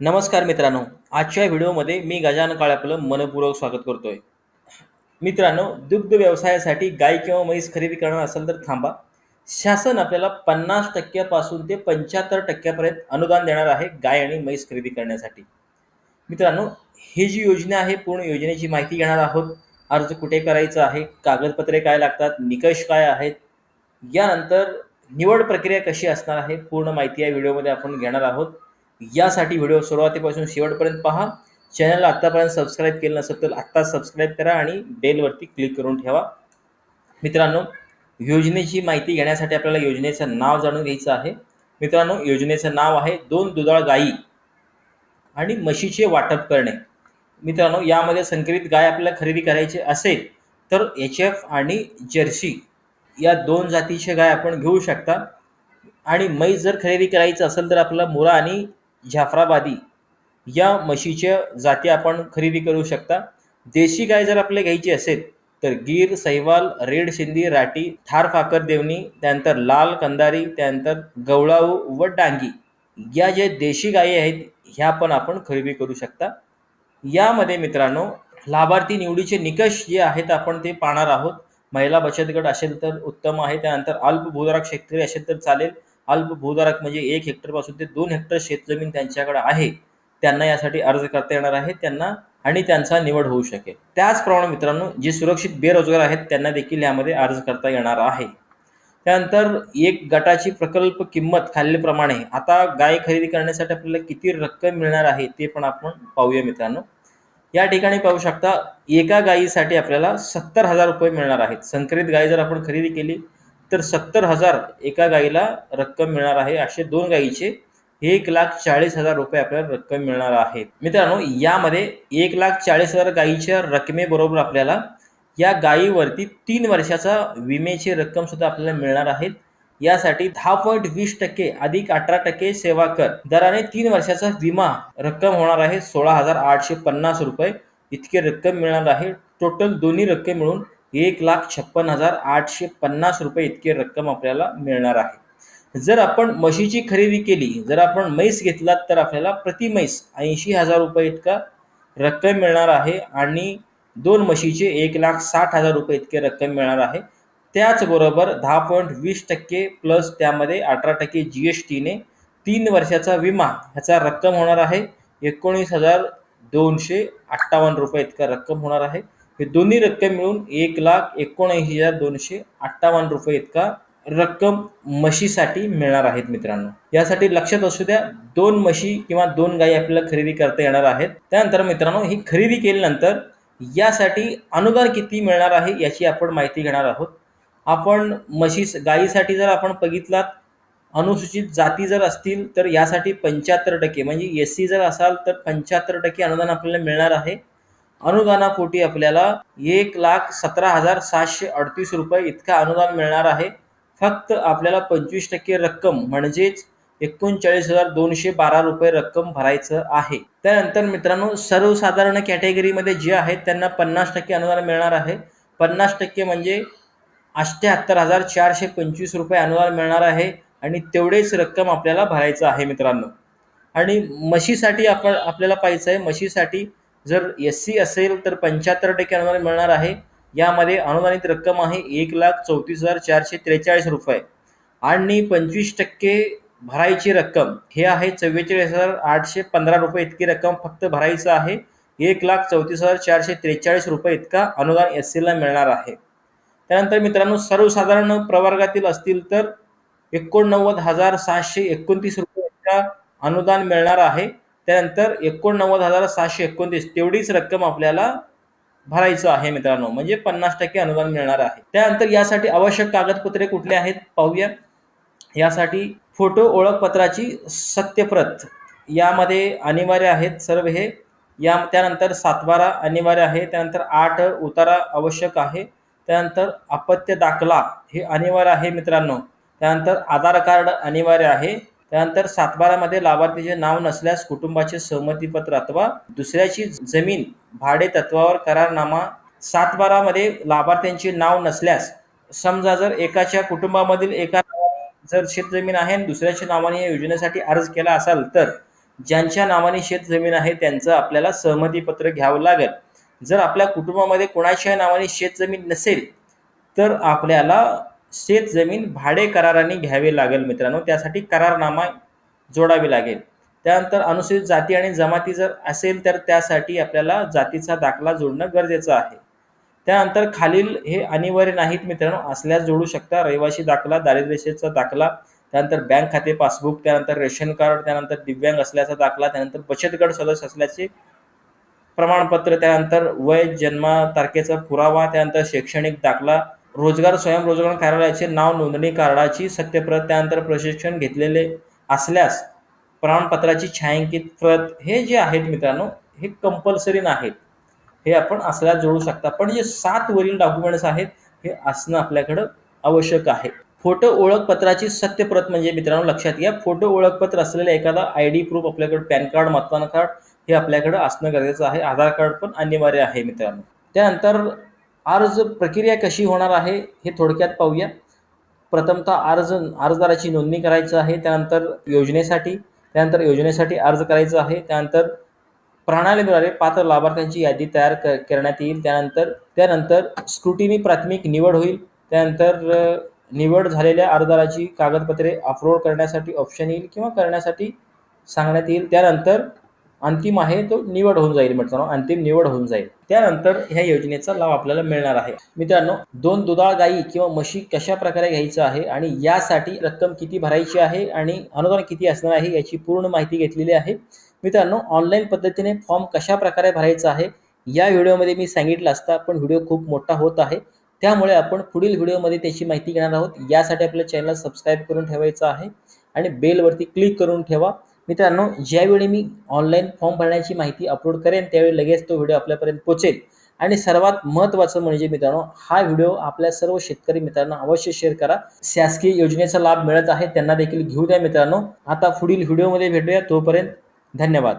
नमस्कार मित्रांनो आजच्या व्हिडिओमध्ये मी गजानन काळे आपलं मनपूर्वक स्वागत करतोय. मित्रांनो दुग्ध व्यवसायासाठी गाय किंवा म्हैस खरेदी करणार असेल तर थांबा. शासन आपल्याला पन्नास टक्क्यापासून ते पंच्याहत्तर टक्क्यापर्यंत अनुदान देणार आहे गाय आणि म्हैस खरेदी करण्यासाठी. मित्रांनो ही जी योजना आहे पूर्ण योजनेची माहिती घेणार आहोत. अर्ज कुठे करायचा आहे कागदपत्रे काय लागतात निकष काय आहेत यानंतर निवड प्रक्रिया कशी असणार आहे पूर्ण माहिती या व्हिडिओमध्ये आपण घेणार आहोत. यासाठी व्हिडिओ सुरुवातीपासून शेवटपर्यंत पहा. चॅनलला आत्तापर्यंत सबस्क्राईब केलं नसेल तर आत्ता सबस्क्राईब करा आणि बेलवरती क्लिक करून ठेवा. मित्रांनो योजनेची माहिती घेण्यासाठी आपल्याला योजनेचं नाव जाणून घ्यायचं आहे. मित्रांनो योजनेचं नाव आहे दोन दुधाळ गायी आणि म्हशीचे वाटप करणे. मित्रांनो यामध्ये संकरित गाय आपल्याला खरेदी करायची असेल तर एच एफ आणि जर्सी या दोन जातीचे गाय आपण घेऊ शकता. आणि म्हैस जर खरेदी करायचं असेल तर आपल्याला मुरा आणि जाफराबादी या म्हशीच्या जाती आपण खरेदी करू शकता. देशी गाय जर आपल्या घ्यायची असेल तर गीर सैवाल रेड सिंधी राठी थार फाकर देवणी त्यानंतर लाल कंदारी त्यानंतर गवळाऊ व डांगी या ज्या देशी गायी आहेत ह्या पण आपण खरेदी करू शकता. यामध्ये मित्रांनो लाभार्थी निवडीचे निकष जे आहेत आपण ते पाहणार आहोत. महिला बचत गट असेल तर उत्तम आहे त्यानंतर अल्प भूधारक शेतकरी असेल तर चालेल. अल्प भूधारक म्हणजे एक हेक्टरपासून ते दोन हेक्टर शेतजमीन त्यांच्याकडे आहे त्यांना यासाठी अर्ज करता येणार आहे त्यांना आणि त्यांचा निवड होऊ शकेल. त्याचप्रमाणे मित्रांनो जे सुरक्षित बेरोजगार आहेत त्यांना देखील यामध्ये अर्ज करता येणार आहे. त्यानंतर एक गटाची प्रकल्प किंमत खालीलप्रमाणे आता गाय खरेदी करण्यासाठी आपल्याला किती रक्कम मिळणार आहे ते पण आपण पाहूया मित्रांनो. या ठिकाणी पाहू शकता एका गायीसाठी आपल्याला सत्तर हजार रुपये मिळणार आहेत. संकरित गाय जर आपण खरेदी केली तर सत्तर हजार एका गाईला रक्कम मिळणार आहे. असे दोन गायीचे एक लाख चाळीस हजार रुपये आपल्याला रक्कम मिळणार आहे. मित्रांनो यामध्ये एक लाख चाळीस हजार गायीच्या रकमेबरोबर आपल्याला या गायीवरती तीन वर्षाचा विम्याची रक्कम सुद्धा आपल्याला मिळणार आहे. यासाठी दहा पॉईंट वीस टक्के अधिक अठरा टक्के सेवा कर दराने तीन वर्षाचा विमा रक्कम होणार आहे. सोळा हजार आठशे पन्नास रुपये इतकी रक्कम मिळणार आहे. टोटल दोन्ही रक्कम मिळून एक लाख छप्पन हजार आठशे पन्नास रुपये इतकी रक्कम आपल्याला मिळणार आहे. जर आपण म्हशीची खरेदी केली जर आपण म्हैस घेतलात तर आपल्याला प्रति म्हैस ऐंशी हजार रुपये इतका रक्कम मिळणार आहे आणि दोन म्हशीचे एक लाख साठ हजार रुपये इतके रक्कम मिळणार आहे. त्याचबरोबर दहा पॉईंट वीस टक्के प्लस त्यामध्ये अठरा टक्के जी एस टीने तीन वर्षाचा विमा ह्याचा रक्कम होणार आहे. एकोणीस हजार दोनशे अठ्ठावन्न रुपये इतका रक्कम होणार आहे. हे दोन्ही रक्कम मिळून एक लाख एकोणऐंशी हजार दोनशे अठ्ठावन्न रुपये इतका रक्कम म्हशीसाठी मिळणार आहेत मित्रांनो. यासाठी लक्षात असू द्या दोन म्हशी किंवा दोन गायी आपल्याला खरेदी करता येणार आहेत. त्यानंतर मित्रांनो ही खरेदी केल्यानंतर यासाठी अनुदान किती मिळणार आहे याची आपण माहिती घेणार आहोत. आपण म्हशी गायीसाठी जर आपण बघितलात अनुसूचित जाती जर असतील तर यासाठी पंच्याहत्तर टक्के म्हणजे एस सी जर असाल तर पंच्याहत्तर टक्के अनुदान आपल्याला मिळणार आहे. अनुदानापोटी आपल्याला एक लाख सतरा हजार सातशे अडतीस रुपये इतका अनुदान मिळणार आहे. फक्त आपल्याला पंचवीस टक्के रक्कम म्हणजेच एकोणचाळीस हजार दोनशे बारा रुपये रक्कम भरायचं आहे. त्यानंतर मित्रांनो सर्वसाधारण कॅटेगरीमध्ये जे आहेत त्यांना पन्नास टक्के अनुदान मिळणार आहे. पन्नास टक्के म्हणजे अष्ट्याहत्तर हजार चारशे पंचवीस रुपये अनुदान मिळणार आहे आणि तेवढेच रक्कम आपल्याला भरायचं आहे मित्रांनो. आणि म्हशीसाठी आपण आपल्याला पाहायचं आहे म्हशीसाठी जर एस सी असेल तर पंच्याहत्तर टक्के अनुदान मिळणार आहे. यामध्ये अनुदानित रक्कम आहे एक लाख चौतीस हजार चारशे त्रेचाळीस रुपये. आणि पंचवीस टक्के भरायची रक्कम हे आहे चव्वेचाळीस हजार आठशे पंधरा रुपये इतकी रक्कम फक्त भरायचं आहे. एक लाख चौतीस हजार चारशे त्रेचाळीस रुपये इतका अनुदान एस सीला मिळणार आहे. त्यानंतर मित्रांनो सर्वसाधारण प्रवर्गातील असतील तर एकोणनव्वद हजार सहाशे एकोणतीस रुपये इतका अनुदान मिळणार आहे. त्यानंतर एकोणनव्वद हजार सहाशे एकोणतीस तेवढीच रक्कम आपल्याला भरायचं आहे मित्रांनो. म्हणजे पन्नास टक्के अनुदान मिळणार आहे. त्यानंतर यासाठी आवश्यक कागदपत्रे कुठले आहेत? पाहूया. यासाठी फोटो ओळखपत्राची सत्यप्रत यामध्ये अनिवार्य आहेत सर्व हे. या त्यानंतर सातबारा अनिवार्य आहे. त्यानंतर आठ उतारा आवश्यक आहे. त्यानंतर अपत्य दाखला हे अनिवार्य आहे मित्रांनो. त्यानंतर आधार कार्ड अनिवार्य आहे. त्यानंतर सातबारामध्ये लाभार्थीचे नाव नसल्यास कुटुंबाचे सहमतीपत्र अथवा दुसऱ्याची जमीन भाडे तत्वावर करारनामा. सातबारामध्ये लाभार्थ्यांचे नाव नसल्यास समजा जर एकाच्या कुटुंबामधील एका जर शेतजमीन आहे आणि दुसऱ्याच्या नावाने या योजनेसाठी अर्ज केला असाल तर ज्यांच्या नावाने शेतजमीन आहे त्यांचं आपल्याला सहमतीपत्र घ्यावं लागेल. जर आपल्या कुटुंबामध्ये कोणाच्या नावाने शेतजमीन नसेल तर आपल्याला शेत जमीन भाडे कराराने घ्यावे लागेल मित्रांनो. त्यासाठी करारनामा जोडावी लागेल. त्यानंतर अनुसूचित जाती आणि जमाती जर असेल तर त्यासाठी आपल्याला जातीचा दाखला जोडणं गरजेचं आहे. त्यानंतर खालील हे अनिवार्य नाहीत मित्रांनो. असल्यास जोडू शकता. रहिवासी दाखला दारिद्र्यरेषेचा दाखला त्यानंतर बँक खाते पासबुक त्यानंतर रेशन कार्ड त्यानंतर दिव्यांग असल्याचा दाखला त्यानंतर बचत गट सदस्य असल्याचे प्रमाणपत्र त्यानंतर वय जन्म तारखेचा पुरावा त्यानंतर शैक्षणिक दाखला रोजगार स्वयंरोजगार कार्यालयाचे नाव नोंदणी कार्डाची सत्यप्रत त्यानंतर प्रशिक्षण घेतलेले असल्यास प्रमाणपत्राची छायांकित प्रत हे जे आहेत मित्रांनो हे कंपल्सरी नाहीत. हे आपण असल्यास जोडू शकता. पण जे सात वरील डॉक्युमेंट्स आहेत हे असणं आपल्याकडं आवश्यक आहे. फोटो ओळखपत्राची सत्यप्रत म्हणजे मित्रांनो लक्षात घ्या फोटो ओळखपत्र असलेलं एखादा आय डी प्रूफ आपल्याकडे पॅन कार्ड मतदान कार्ड हे आपल्याकडे असणं गरजेचं आहे. आधार कार्ड पण अनिवार्य आहे मित्रांनो. त्यानंतर अर्ज प्रक्रिया कशी होणार आहे हे थोडक्यात पाहूया. प्रथमतः अर्ज अर्जदाराची नोंदणी करायचं आहे त्यानंतर योजनेसाठी त्यानंतर योजनेसाठी अर्ज करायचा आहे त्यानंतर प्रणालीद्वारे पात्र लाभार्थ्यांची यादी तयार क करण्यात येईल त्यानंतर त्यानंतर स्क्रुटिनी प्राथमिक निवड होईल त्यानंतर निवड झालेल्या अर्जदाराची कागदपत्रे अपलोड करण्यासाठी ऑप्शन येईल किंवा करण्यासाठी सांगण्यात येईल त्यानंतर अंतिम आहे तो निवड होऊन जाईल मित्रांनो अंतिम निवड होऊन जाईल. त्यानंतर ह्या योजनेचा लाभ आपल्याला मिळणार आहे. मित्रांनो दोन दुधाळ गायी किंवा म्हशी कशा प्रकारे घ्यायचं आहे आणि यासाठी रक्कम किती भरायची आहे आणि अनुदान किती असणार आहे याची पूर्ण माहिती घेतलेली आहे. मित्रांनो ऑनलाईन पद्धतीने फॉर्म कशा प्रकारे भरायचा आहे या व्हिडिओमध्ये मी सांगितलं असता पण व्हिडिओ खूप मोठा होत आहे. त्यामुळे आपण पुढील व्हिडिओमध्ये त्याची माहिती घेणार आहोत. यासाठी आपल्या चॅनल सबस्क्राईब करून ठेवायचं आहे आणि बेलवरती क्लिक करून ठेवा. मित्रांनो ज्यावेळी मी ऑनलाईन फॉर्म भरण्याची माहिती अपलोड करेन त्यावेळी लगेच तो व्हिडिओ आपल्यापर्यंत पोहोचेल. आणि सर्वात महत्त्वाचं म्हणजे मित्रांनो हा व्हिडिओ आपल्या सर्व शेतकरी मित्रांना अवश्य शेअर करा. शासकीय योजनेचा लाभ मिळत आहे त्यांना देखील घेऊ द्या मित्रांनो. आता पुढील व्हिडिओमध्ये भेटूया तोपर्यंत धन्यवाद.